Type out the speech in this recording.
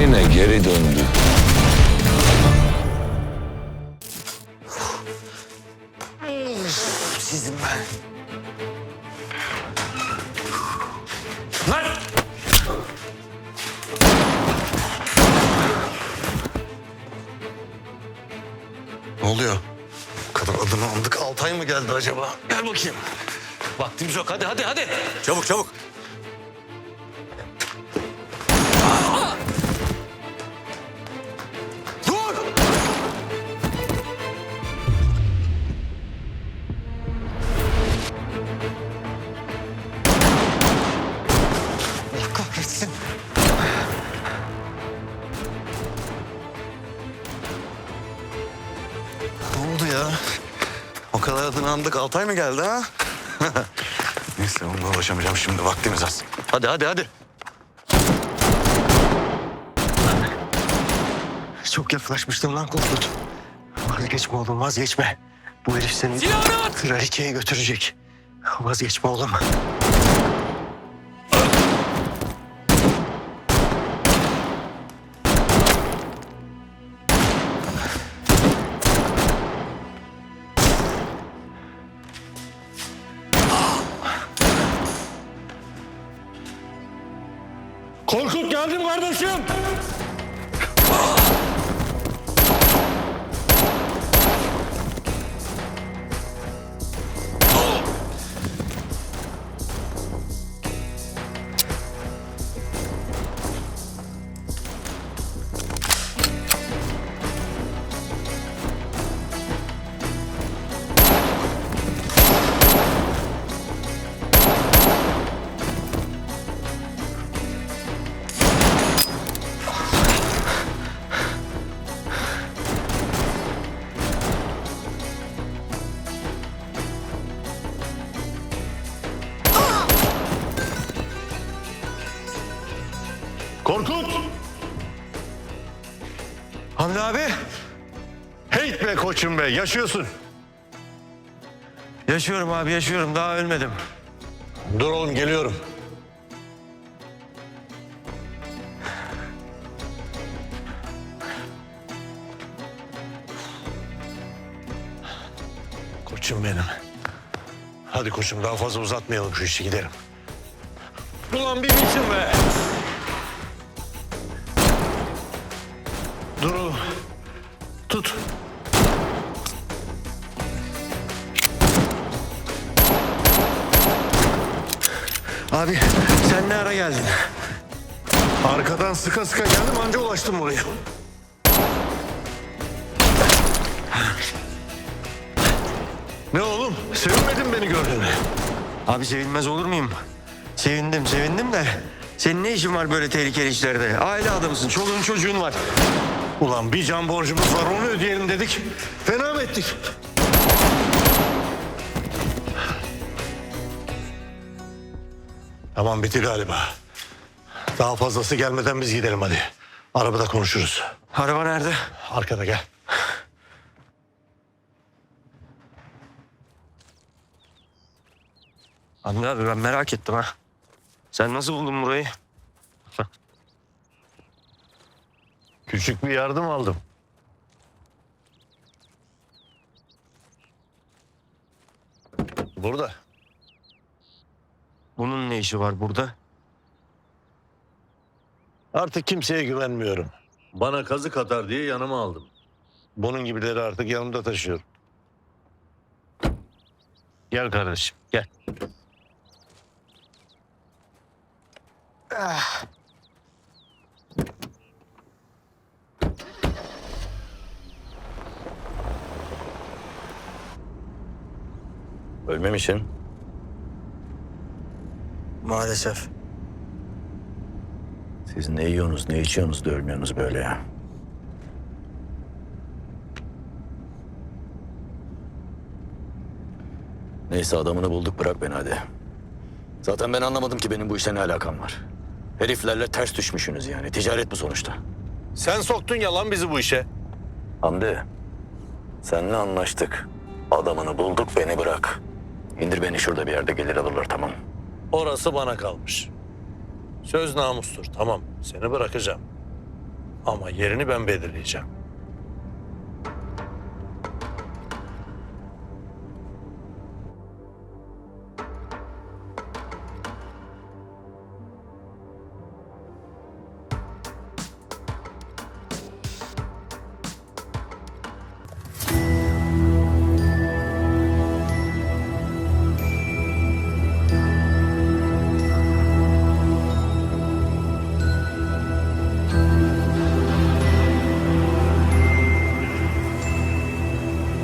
beynine geri döndü. Sizin ben. Lan! Ne oluyor? Kadın adını andık. Altay mı geldi acaba? Gel bakayım. Vaktimiz yok. Hadi hadi hadi. Çabuk çabuk. O kadar adını andık. Altay mı geldi ha? Neyse onunla ulaşamayacağım şimdi. Vaktimiz az. Hadi hadi hadi. Çok yaklaşmıştım lan Korkut. Vazgeçme oğlum vazgeçme. Bu herif seni kraliçeye götürecek. Vazgeçme oğlum. Korkut geldim kardeşim. Hamdi abi. Hey be koçum be yaşıyorsun. Yaşıyorum abi yaşıyorum daha ölmedim. Dur oğlum geliyorum. Koçum benim. Hadi koçum daha fazla uzatmayalım şu işi gidelim. Ulan bir biçim be. Dur oğlum. Tut. Abi sen ne ara geldin? Arkadan sıka sıka geldim anca ulaştım buraya. Ne oğlum? Sevinmedin beni gördüğüne. Abi sevinmez olur muyum? Sevindim sevindim de. Senin ne işin var böyle tehlikeli işlerde? Aile adamısın, çoluğun çocuğun var. Ulan bir can borcumuz var onu ödeyelim dedik. Fena mı ettik? Tamam bitti galiba. Daha fazlası gelmeden biz gidelim hadi. Arabada konuşuruz. Araba nerede? Arkada gel. Hamdi abi ben merak ettim ha. Sen nasıl buldun burayı? Küçük bir yardım aldım. Burada. Bunun ne işi var burada? Artık kimseye güvenmiyorum. Bana kazık atar diye yanıma aldım. Bunun gibileri artık yanımda taşıyorum. Gel kardeşim gel. Ölmemişsin. Maalesef. Siz ne yiyorsunuz ne içiyorsunuz da ölmüyorsunuz böyle ya. Neyse adamını bulduk bırak beni hadi. Zaten ben anlamadım ki benim bu işle ne alakam var. Heriflerle ters düşmüşsünüz yani. Ticaret bu sonuçta. Sen soktun yalan bizi bu işe. Hamdi, seninle anlaştık. Adamını bulduk beni bırak. İndir beni şurada bir yerde gelir alırlar tamam. Orası bana kalmış. Söz namustur tamam. Seni bırakacağım. Ama yerini ben belirleyeceğim.